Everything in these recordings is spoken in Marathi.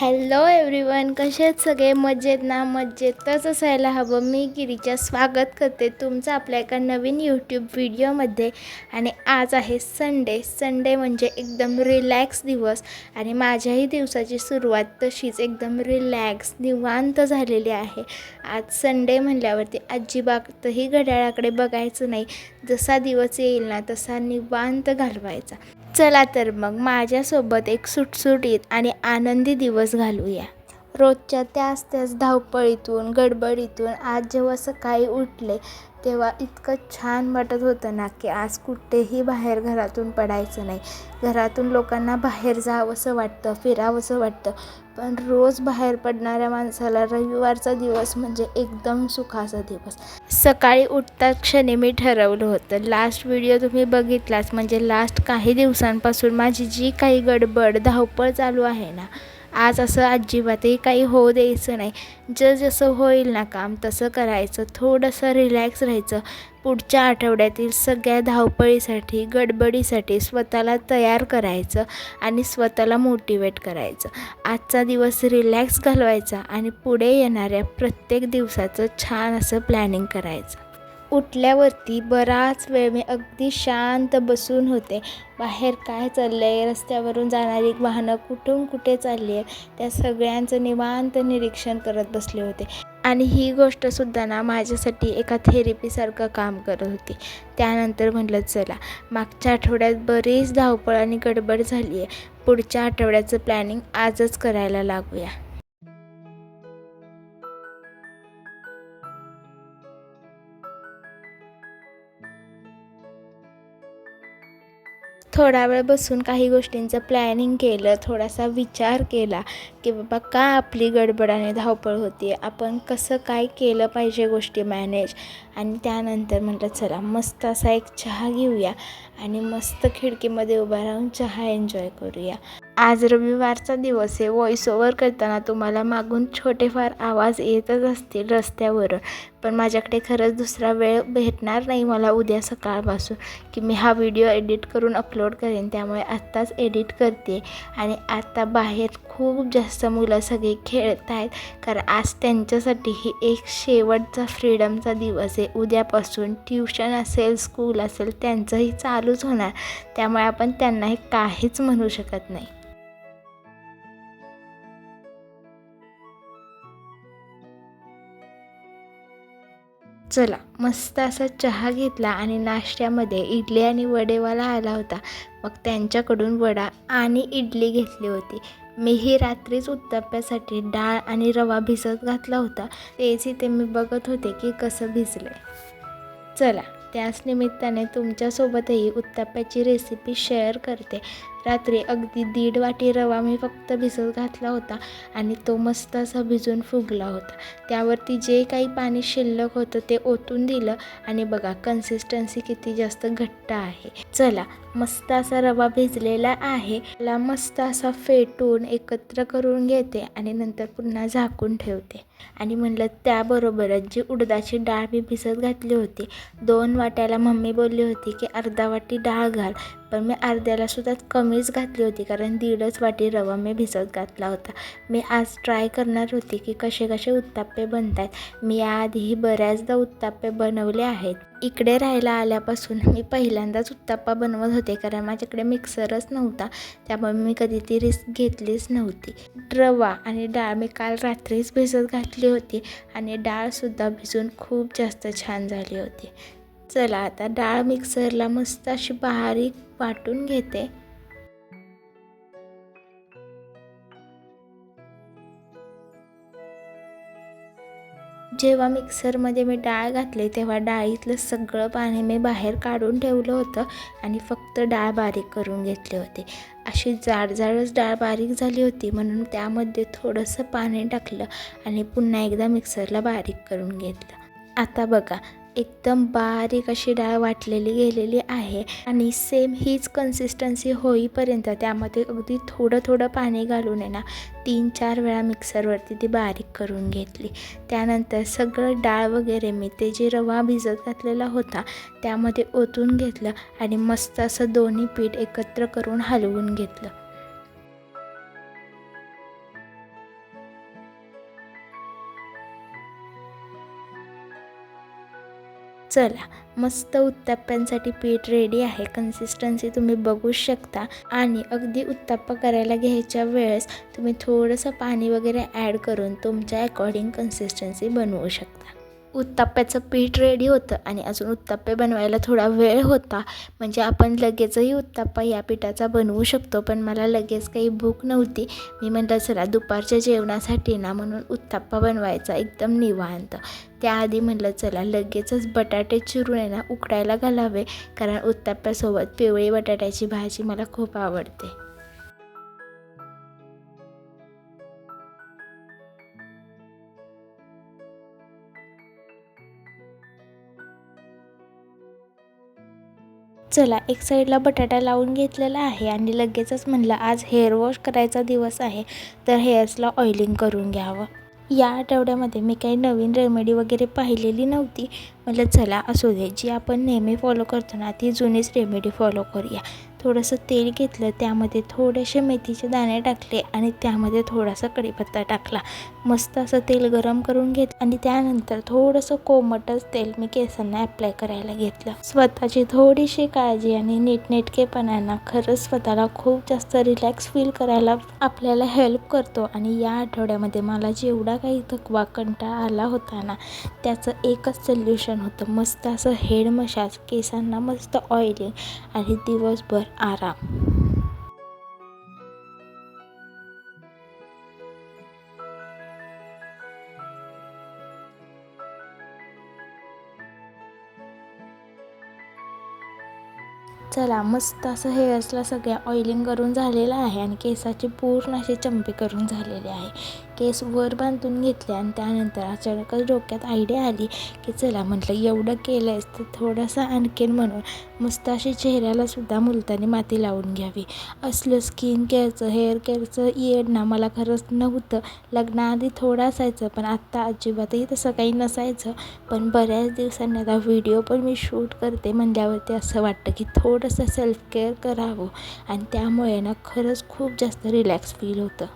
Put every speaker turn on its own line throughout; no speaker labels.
हॅलो एव्हरीवन कसे आहेत सगळे? मजेत ना? मजेतच असायला हवं. मी गिरीच्या स्वागत करते तुमचं आपल्या एका नवीन यूट्यूब व्हिडिओमध्ये. आणि आज आहे संडे संडे म्हणजे एकदम रिलॅक्स दिवस. आणि माझ्याही दिवसाची सुरुवात तशीच एकदम रिलॅक्स निवांत झालेली आहे. आज संडे म्हणल्यावरती अजिबातही घड्याळाकडे बघायचं नाही. जसा दिवस येईल ना तसा निवांत घालवायचा. चला तर मग माझ्यासोबत एक सुटसुटीत आणि आनंदी दिवस घालूया. रोजच्या त्याच त्याच धावपळीतून गडबडीतून आज जेव्हा सकाळी उठले तेव्हा इतकं छान वाटत होतं ना की आज कुठेही बाहेर घरातून पडायचं नाही. घरातून लोकांना बाहेर जावंसं वाटतं फिरावंसं वाटतं. पण रोज बाहेर पडणाऱ्या माणसाला रविवारचा दिवस म्हणजे एकदम सुखाचा दिवस. सकाळी उठता क्षणी मी ठरवलं होतं. लास्ट व्हिडिओ तुम्ही बघितलाच. म्हणजे लास्ट काही दिवसांपासून माझी जी काही गडबड धावपळ चालू आहे ना आज असं अजिबातही काही होऊ द्यायचं नाही. जर जसं होईल ना काम तसं करायचं. थोडंसं रिलॅक्स राहायचं. पुढच्या आठवड्यातील सगळ्या धावपळीसाठी गडबडीसाठी स्वतःला तयार करायचं आणि स्वतःला मोटिवेट करायचं. आजचा दिवस रिलॅक्स घालवायचा आणि पुढे येणाऱ्या प्रत्येक दिवसाचं छान असं प्लॅनिंग करायचं. उठल्यावरती बराच वेळ मी अगदी शांत बसून होते. बाहेर काय चाललं आहे रस्त्यावरून जाणारी वाहनं कुठून कुठे चालली आहे त्या सगळ्यांचं निवांत निरीक्षण करत बसले होते. आणि ही गोष्टसुद्धा ना माझ्यासाठी एका थेरपीसारखं काम करत होती. त्यानंतर म्हटलं चला मागच्या आठवड्यात बरीच धावपळ आणि गडबड झाली आहे पुढच्या आठवड्याचं प्लॅनिंग आजच करायला लागूया. थोडा वेळ बसून काही गोष्टींचं प्लॅनिंग केलं थोडासा विचार केला की बाबा का आपली गडबड आणि धावपळ होती आपण कसं काय केलं पाहिजे गोष्टी मॅनेज आणि त्यानंतर म्हटलं चला मस्त असा एक चहा घेऊया आणि मस्त खिडकीमध्ये उभा राहून चहा एन्जॉय करूया. आज रविवारचा दिवस आहे. व्हॉइस ओव्हर करताना तुम्हाला मागून छोटेफार आवाज येतच असतील रस्त्यावरून पण माझ्याकडे खरंच दुसरा वेळ भेटणार नाही मला उद्या सकाळपासून. की मी हा व्हिडिओ एडिट करून अपलोड करेन. त्यामुळे आत्ताच एडिट करते. आणि आत्ता बाहेर खूप जास्त मुलं सगळी खेळत आहेत कारण आज त्यांच्यासाठी ही एक शेवटचा फ्रीडमचा दिवस आहे. उद्यापासून ट्युशन असेल स्कूल असेल त्यांचंही चालूच होणार. त्यामुळे आपण त्यांनाही काहीच म्हणू शकत नाही. चला मस्त असा चहा घेतला आणि नाश्त्यामध्ये इडली आणि वडेवाला आला होता. मग त्यांच्याकडून वडा आणि इडली घेतली होती. मीही रात्रीच उत्तप्प्यासाठी डाळ आणि रवा भिजत घातला होता. तेच इथे मी बघत होते की कसं भिजले चला त्याच निमित्ताने तुमच्यासोबतही उत्तप्प्याची रेसिपी शेअर करते. रात्री अगदी दीड वाटी रवा मी फक्त भिजत घातला होता आणि तो मस्त असा भिजून फुगला होता. त्यावरती जे काही पाणी शिल्लक होतं ते ओतून दिलं आणि बघा कन्सिस्टन्सी किती जास्त घट्ट आहे. चला मस्त असा रवा भिजलेला आहे. त्याला मस्त असा फेटून एकत्र करून घेते आणि नंतर पुन्हा झाकून ठेवते. आणि म्हणलं त्याबरोबरच जी उडदाची डाळ मी भिजत घातली होती दोन वाट्याला मम्मी बोलली होती की अर्धा वाटी डाळ घाल. पण मी अर्ध्याला सुद्धा कमीच घातली होती कारण दीडच वाटी रवा मी भिजत घातला होता. मी आज ट्राय करणार होती की कसे कसे उत्ताप्पे बनतात. मी याआधीही बऱ्याचदा उत्ताप्पे बनवले आहेत. इकडे राहायला आल्यापासून मी पहिल्यांदाच उत्ताप्पा बनवत होते कारण माझ्याकडे मिक्सरच नव्हता. त्यामुळे मी कधी ती रिस्क घेतलीच नव्हती. रवा आणि डाळ मी काल रात्रीच भिजत घातली होती आणि डाळसुद्धा भिजून खूप जास्त छान झाली होती. चला आता डाळ मिक्सरला मस्त अशी बारीक वाटून घेते. जेव्हा मिक्सरमध्ये मी डाळ घातली तेव्हा डाळीतलं सगळं पाणी मी बाहेर काढून ठेवलं होतं आणि फक्त डाळ बारीक करून घेतली होती. अशी जाड जाडच डाळ बारीक झाली होती म्हणून त्यामध्ये थोडंसं पाणी टाकलं आणि पुन्हा एकदा मिक्सरला बारीक करून घेतलं. आता बघा एकदम बारीक अशी डाळ वाटलेली गेलेली आहे. आणि सेम हीच कन्सिस्टन्सी होईपर्यंत त्यामध्ये अगदी थोडं थोडं पाणी घालून आहे ना तीन चार वेळा मिक्सरवरती ती बारीक करून घेतली. त्यानंतर सगळं डाळ वगैरे मी ते जे रवा भिजत घातलेला होता त्यामध्ये ओतून घेतलं आणि मस्त असं दोन्ही पीठ एकत्र करून हलवून घेतलं. चला मस्त उत्ताप्यांसाठी पीठ रेडी आहे. कन्सिस्टन्सी तुम्ही बघू शकता. आणि अगदी उत्ताप्पा करायला घ्यायच्या वेळेस तुम्ही थोडंसं पाणी वगैरे ॲड करून तुमच्या अकॉर्डिंग कन्सिस्टन्सी बनवू शकता. उत्ताप्प्याचं पीठ रेडी होतं आणि अजून उत्ताप्पे बनवायला थोडा वेळ होता. म्हणजे आपण लगेचही उत्ताप्पा या पिठाचा बनवू शकतो पण मला लगेच काही भूक नव्हती. मी म्हटलं चला दुपारच्या जेवणासाठी ना म्हणून उत्ताप्पा बनवायचा एकदम निवांत. त्याआधी म्हटलं चला लगेचच बटाटे चिरून आहे ना उकडायला घालावे कारण उत्ताप्प्यासोबत पिवळी बटाट्याची भाजी मला खूप आवडते. चला एक साईडला बटाटा लावून घेतलेला आहे आणि लगेचच म्हणलं आज हेअर वॉश करायचा दिवस आहे तर हेअर्सला ऑइलिंग करून घ्यावं. या आठवड्यामध्ये मी काही नवीन रेमेडी वगैरे पाहिलेली नव्हती. म्हटलं चला असू दे. जी आपण नेहमी फॉलो करतो ना ती जुनीच रेमेडी फॉलो करूया. थोडंसं तेल घेतलं त्यामध्ये थोडेसे मेथीचे दाणे टाकले आणि त्यामध्ये थोडासा कढीपत्ता टाकला. मस्त असं तेल गरम करून घेत आणि त्यानंतर थोडंसं कोमटच तेल मी केसांना अप्लाय करायला घेतलं. स्वतःची थोडीशी काळजी आणि नीटनेटकेपणानं खरंच स्वतःला खूप जास्त रिलॅक्स फील करायला आपल्याला हेल्प करतो. आणि या आठवड्यामध्ये मला जेवढा काही थकवा कंटाळा आला होता ना त्याचं एकच सोल्युशन होतं. मस्त असं हेड मशाज केसांना मस्त ऑइलिंग आणि दिवसभर आराम. चला मस्त असं हेअर्सला सगळ्या ऑइलिंग करून झालेलं आहे आणि केसाची पूर्ण अशी चंपी करून झालेली आहे. केस वर बांधून घेतले आणि त्यानंतर अचानकच डोक्यात आयडिया आली की चला म्हटलं एवढं केलं आहेस तर थोडंसं आणखीन म्हणून मस्त अशी चेहऱ्याला सुद्धा मुलतानी माती लावून घ्यावी. असलं स्किन केअरचं हेअर केअरचं येड ना मला खरंच नव्हतं. लग्नाआधी थोडं असायचं पण आत्ता अजिबातही तसं काही नसायचं. पण बऱ्याच दिवसांनी आता व्हिडिओ पण मी शूट करते म्हणल्यावरती असं वाटतं की थोडंसं सेल्फ केअर करावं. आणि त्यामुळे ना खरंच खूप जास्त रिलॅक्स फील होतं.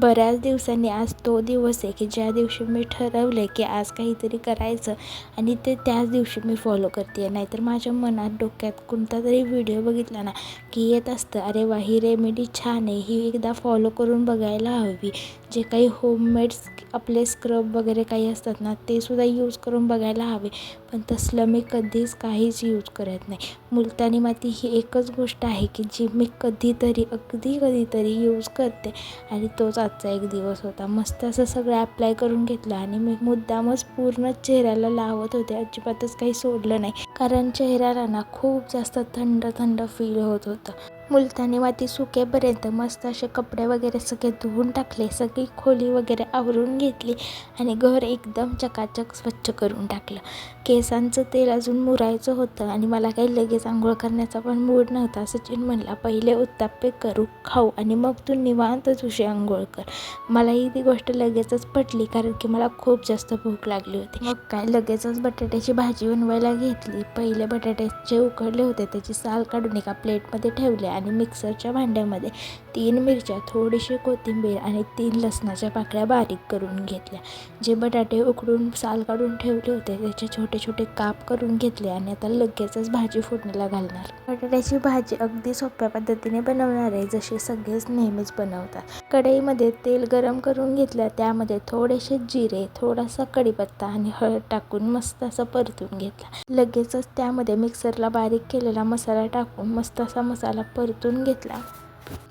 बऱ्याच दिवसांनी आज तो दिवस आहे की ज्या दिवशी मी ठरवले की आज काहीतरी करायचं आणि ते त्याच दिवशी मी फॉलो करते. आहे नाहीतर माझ्या मनात डोक्यात कोणता तरी व्हिडिओ बघितला ना की येत असतं अरे वा ही रेमेडी छान आहे. ही एकदा फॉलो करून बघायला हवी. जे काही होममेड्स आपले स्क्रब वगैरे काही असतात ना ते सुद्धा यूज करून बघायला हवे. पण तसलं मी कधीच काहीच यूज करत नाही. मुलतानी माती ही एकच गोष्ट आहे की जी मी कधीतरी अगदी कधीतरी यूज करते. आणि तोच आजचा एक दिवस होता. मस्त असं सगळं अप्लाय करून घेतलं आणि मी मुद्दामच पूर्ण चेहऱ्याला लावत होते. अजिबातच काही सोडलं नाही. कारण चेहऱ्याला ना खूप जास्त थंड थंड फील होत होतं. मुलतानी माती सुकेपर्यंत मस्त असे कपडे वगैरे सगळे धुवून टाकले सगळी खोली वगैरे आवरून घेतली आणि घर एकदम चकाचक स्वच्छ करून टाकलं. केसांचं तेल अजून मुरायचं होतं आणि मला काही लगेच आंघोळ करण्याचा पण मूड नव्हता. सचिन म्हणला पहिले उत्ताप्पे करू खाऊ आणि मग तू निवांत तुझी आंघोळ कर. मलाही ती गोष्ट लगेचच पटली कारण की मला खूप जास्त भूक लागली होती. मग काय लगेचच बटाट्याची भाजी बनवायला घेतली. पहिले बटाट्याचे उकडले होते त्याची साल काढून एका प्लेटमध्ये ठेवले आणि मिक्सरच्या भांड्यामध्ये तीन मिरच्या थोडीशी कोथिंबीर आणि तीन लसणाच्या पाकळ्या बारीक करून घेतल्या. जे बटाटे उकडून साल काढून ठेवले होते त्याचे छोटे छोटे काप करून घेतले आणि आता लगेचच भाजी फोडणीला घालणार. बटाट्याची भाजी अगदी सोप्या पद्धतीने बनवणार आहे जशी सगळेच नेहमीच बनवतात. कढईमध्ये तेल गरम करून घेतलं त्यामध्ये थोडेसे जिरे थोडासा कढीपत्ता आणि हळद टाकून मस्त असं परतून घेतला. लगेचच त्यामध्ये मिक्सरला बारीक केलेला मसाला टाकून मस्त असा मसाला पर परतून घेतला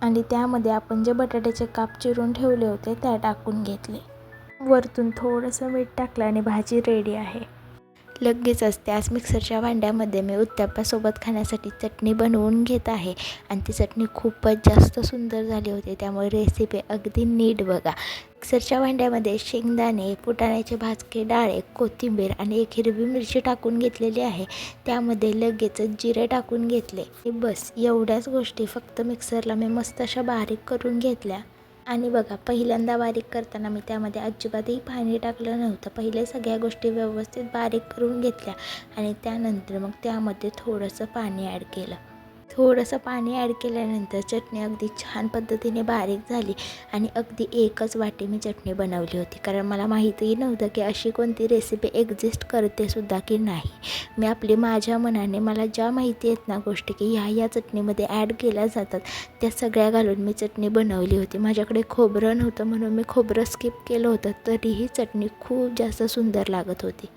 आणि त्यामध्ये आपण जे बटाट्याचे काप चिरून ठेवले होते त्या टाकून घेतले. वरतून थोडंसं मीठ टाकलं आणि भाजी रेडी आहे. लगेचच त्याच मिक्सरच्या भांड्यामध्ये मी उत्तप्पासोबत खाण्यासाठी चटणी बनवून घेत आहे. आणि ती चटणी खूपच जास्त सुंदर झाली होती. त्यामुळे रेसिपी अगदी नीट बघा. मिक्सरच्या भांड्यामध्ये शेंगदाणे फुटाण्याचे भाजके डाळे कोथिंबीर आणि एक हिरवी मिरची टाकून घेतलेली आहे. त्यामध्ये लगेचच जिरे टाकून घेतले. बस एवढ्याच गोष्टी फक्त मिक्सरला मी मस्त अशा बारीक करून घेतल्या. आणि बघा पहिल्यांदा बारीक करताना मी त्यामध्ये अजिबातही पाणी टाकलं नव्हतं. पहिले सगळ्या गोष्टी व्यवस्थित बारीक करून घेतल्या आणि त्यानंतर मग त्यामध्ये थोडंसं पाणी ॲड केलं. थोडंसं पाणी ॲड केल्यानंतर चटणी अगदी छान पद्धतीने बारीक झाली आणि अगदी एकच वाटी मी चटणी बनवली होती. कारण मला माहितीही नव्हतं की अशी कोणती रेसिपी एक्झिस्ट करते सुद्धा की नाही. मी आपली माझ्या मनाने मला ज्या माहिती आहेत ना गोष्टी की ह्या या चटणीमध्ये ॲड केल्या जातात त्या सगळ्या घालून मी चटणी बनवली होती. माझ्याकडे खोबरं नव्हतं म्हणून मी खोबरं स्किप केलं होतं तरीही चटणी खूप जास्त सुंदर लागत होती.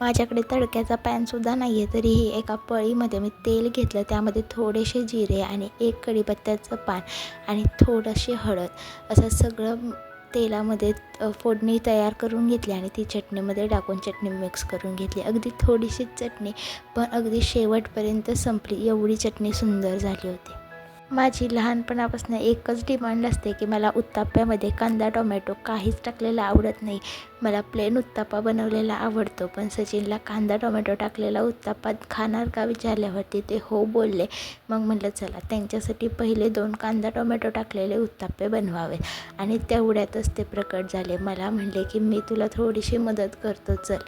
माझ्याकडे तडक्याचा पॅनसुद्धा नाही आहे तरीही एका पळीमध्ये मी तेल घेतलं. त्यामध्ये थोडेसे जिरे आणि एक कढीपत्त्याचं पान आणि थोडंशी हळद. असं सगळं तेलामध्ये फोडणी तयार करून घेतली आणि ती चटणीमध्ये टाकून चटणी मिक्स करून घेतली. अगदी थोडीशीच चटणी पण अगदी शेवटपर्यंत संपली. एवढी चटणी सुंदर झाली होती. माझी लहानपणापासून एकच डिमांड असते की मला उत्ताप्यामध्ये कांदा टोमॅटो काहीच टाकलेला आवडत नाही. मला प्लेन उत्तापा बनवलेला आवडतो पण सचिनला कांदा टोमॅटो टाकलेला उत्तापा खाणार का विचारल्यावरती ते हो बोलले. मग म्हटलं चला त्यांच्यासाठी पहिले दोन कांदा टोमॅटो टाकलेले उत्ताप्पे बनवावे. आणि तेवढ्यातच ते प्रकट झाले. मला म्हणले की मी तुला थोडीशी मदत करतो चल.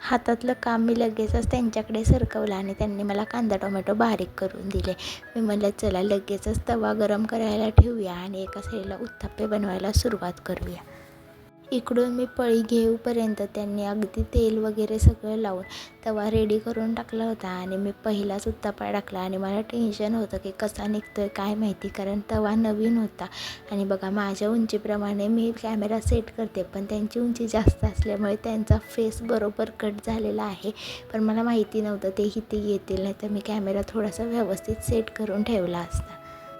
हातातलं काम मी लगेचच त्यांच्याकडे सरकवलं आणि त्यांनी मला कांदा टोमॅटो बारीक करून दिले. मी म्हणलं चला लगेचच तवा गरम करायला ठेवूया आणि एका साईडला उत्थापे बनवायला सुरुवात करूया. इकडून मी पळी घेऊपर्यंत त्यांनी अगदी तेल वगैरे सगळं लावून तवा रेडी करून टाकला होता आणि मी पहिलाच उत्तापा टाकला आणि मला टेन्शन होतं की कसा निघतो आहे काय माहिती? कारण तवा नवीन होता. आणि बघा माझ्या उंचीप्रमाणे मी कॅमेरा सेट करते पण त्यांची उंची जास्त असल्यामुळे त्यांचा फेस बरोबर कट झालेला आहे. पण मला माहिती नव्हतं ते किती येतील नाही तर मी कॅमेरा थोडासा व्यवस्थित सेट करून ठेवला असता.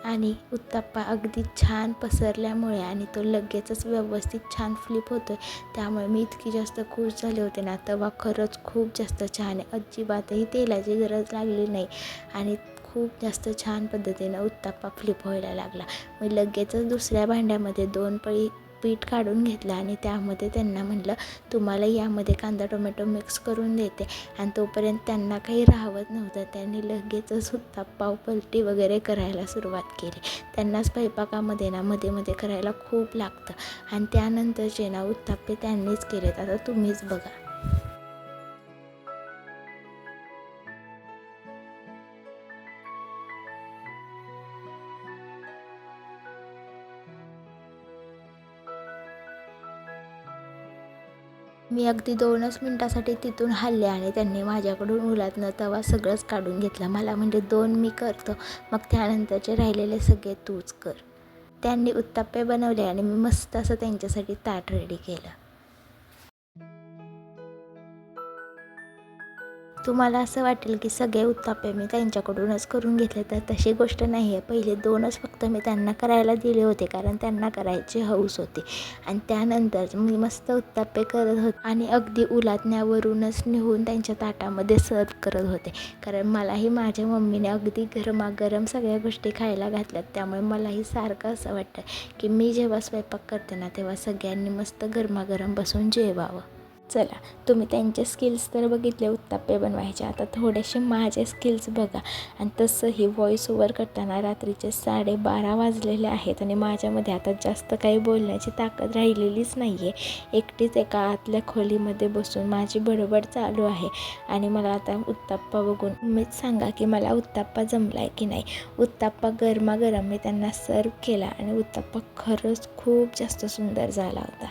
आणि उत्तप्पा अगदी छान पसरल्यामुळे आणि तो लगेचच व्यवस्थित छान फ्लिप होतो आहे त्यामुळे मी इतकी जास्त खुश झाले होते ना. तवा खरंच खूप जास्त छान आहे. अजिबातही तेलाची गरज लागली नाही. आणि खूप जास्त छान पद्धतीनं उत्तप्पा फ्लिप व्हायला लागला. मी लगेचच दुसऱ्या भांड्यामध्ये दोन पळी पीठ काढून घेतलं आणि त्यामध्ये त्यांना म्हटलं तुम्हाला यामध्ये कांदा टोमॅटो मिक्स करून देते. आणि तोपर्यंत त्यांना काही राहवत नव्हतं. त्यांनी लगेचच पाव पलटी वगैरे करायला सुरुवात केली. त्यांना स्वयंपाकामध्ये ना मध्ये मध्ये करायला खूप लागतं. आणि त्यानंतरचे ना उत्ताप्पे त्यांनीच केलेत. आता तुम्हीच बघा. मी अगदी दोनच मिनटासाठी तिथून हल्ले आणि त्यांनी माझ्याकडून उलातनं तवा सगळंच काढून घेतला. मला म्हणजे दोन मी करतो. मग त्यानंतरचे राहिलेले सगळे तूच कर. त्यांनी उत्ताप्पे बनवले आणि मी मस्त असं त्यांच्यासाठी ताट रेडी केलं. तुम्हाला असं वाटेल की सगळे उत्तापे मी त्यांच्याकडूनच करून घेतले तर तशी गोष्ट नाही आहे. पहिले दोनच फक्त मी त्यांना करायला दिले होते कारण त्यांना करायची हौस होती. आणि त्यानंतर मी मस्त उत्तापे करत होते आणि अगदी उलातण्यावरूनच निघून त्यांच्या ताटामध्ये सर्व करत होते. कारण मलाही माझ्या मम्मीने अगदी गरमागरम सगळ्या गोष्टी खायला घातल्यात. त्यामुळे मलाही सारखं असं वाटतं की मी जेव्हा स्वयंपाक करते ना तेव्हा सगळ्यांनी मस्त गरमागरम बसून जेवावं. चला तुम्ही त्यांचे स्किल्स तर बघितले उत्ताप्पे बनवायचे. आता थोडेसे माझे स्किल्स बघा. आणि तसंही व्हॉईस ओव्हर करताना रात्रीचे साडेबारा वाजलेले आहेत आणि माझ्यामध्ये आता जास्त काही बोलण्याची ताकद राहिलेलीच नाही आहे एकटीच एका आतल्या खोलीमध्ये बसून माझी बडबड चालू आहे. आणि मला आता उत्ताप्पा बघून मीच सांगा की मला उत्ताप्पा जमला आहे की नाही. उत्ताप्पा गरमागरम मी त्यांना सर्व केला आणि उत्ताप्पा खरंच खूप जास्त सुंदर झाला होता.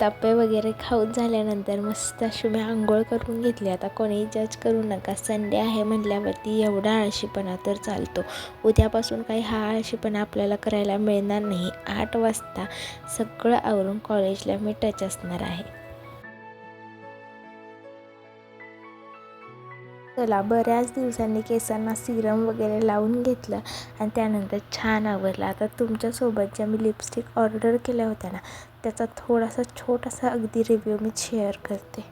तापे वगैरे खाऊन झाल्यानंतर मस्त अशी मी आंघोळ करून घेतली. आता कोणीही जज करू नका. संडे आहे म्हटल्यावरती एवढा आळशीपणा तर चालतो. उद्यापासून काही हा आळशीपणा आपल्याला करायला मिळणार नाही. आठ वाजता सगळं आवरून कॉलेजला मी टच असणार आहे. चला बऱ्याच दिवसांनी केसांना सिरम वगैरे लावून घेतलं आणि त्यानंतर छान आवरलं. आता तुमच्यासोबत ज्या मी लिपस्टिक ऑर्डर केल्या होत्या ना त्याचा थोडासा छोटासा अगदी रिव्ह्यू मी शेअर करते.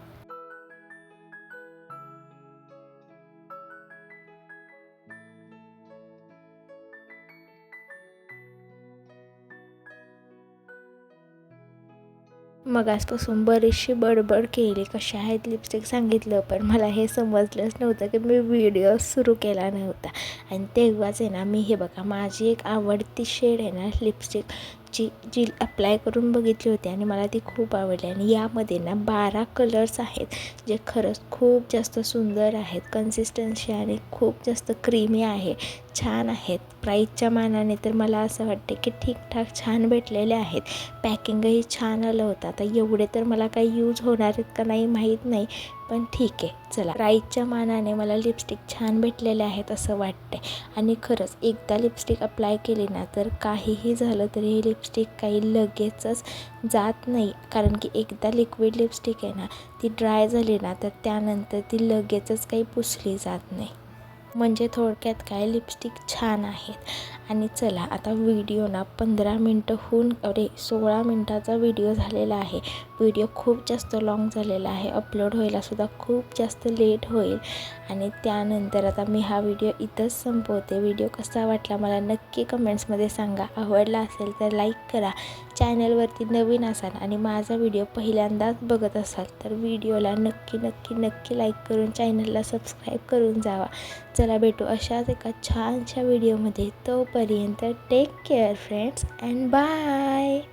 मगासपासून बरीचशी बडबड केली. कशा आहेत लिपस्टिक सांगितलं पण मला हे समजलंच नव्हतं की मी व्हिडिओ सुरू केला नव्हता. आणि तेव्हाच आहे ना मी हे बघा माझी एक आवडती शेड आहे ना लिपस्टिक जी जी अप्लाय करून बघितली होती आणि मला ती खूप आवडली. आणि यामध्ये ना बारा कलर्स आहेत जे खरंच खूप जास्त सुंदर आहेत. कन्सिस्टन्सी आणि खूप जास्त क्रीमी आहे. छान आहेत. प्राईजच्या मानाने तर मला असं वाटते की ठीकठाक छान भेटलेले आहेत. पॅकिंगही छान आलं होतं. आता एवढे तर मला काही यूज होणार आहेत का नाही माहीत नाही. पण ठीक आहे चला. प्राईजच्या मानाने मला लिपस्टिक छान भेटलेले आहेत असं वाटते आणि खरंच एकदा लिपस्टिक अप्लाय केली ना तर काहीही झालं तरी ही लिपस्टिक काही लगेचच जात नाही. कारण की एकदा लिक्विड लिपस्टिक आहे ना ती ड्राय झाली ना तर त्यानंतर ती लगेचच काही पुसली जात नाही. म्हणजे थोडक्यात काय लिपस्टिक छान आहेत. आणि चला आता व्हिडिओ ना पंधरा मिनटं होऊन अरे सोळा मिनटाचा व्हिडिओ झालेला आहे. व्हिडिओ खूप जास्त लाँग झालेला आहे. अपलोड व्हायलासुद्धा खूप जास्त लेट होईल. आणि त्यानंतर आता मी हा व्हिडिओ इथंच संपवते. व्हिडिओ कसा वाटला मला नक्की कमेंट्समध्ये सांगा. आवडला असेल तर लाईक करा. चॅनलवरती नवीन असाल आणि माझा व्हिडिओ पहिल्यांदाच बघत असाल तर व्हिडिओला नक्की नक्की नक्की लाईक करून चॅनलला सबस्क्राईब करून जावा. चला भेटू अशाच एका छानशा व्हिडिओमध्ये. तोपर्यंत take care friends and bye.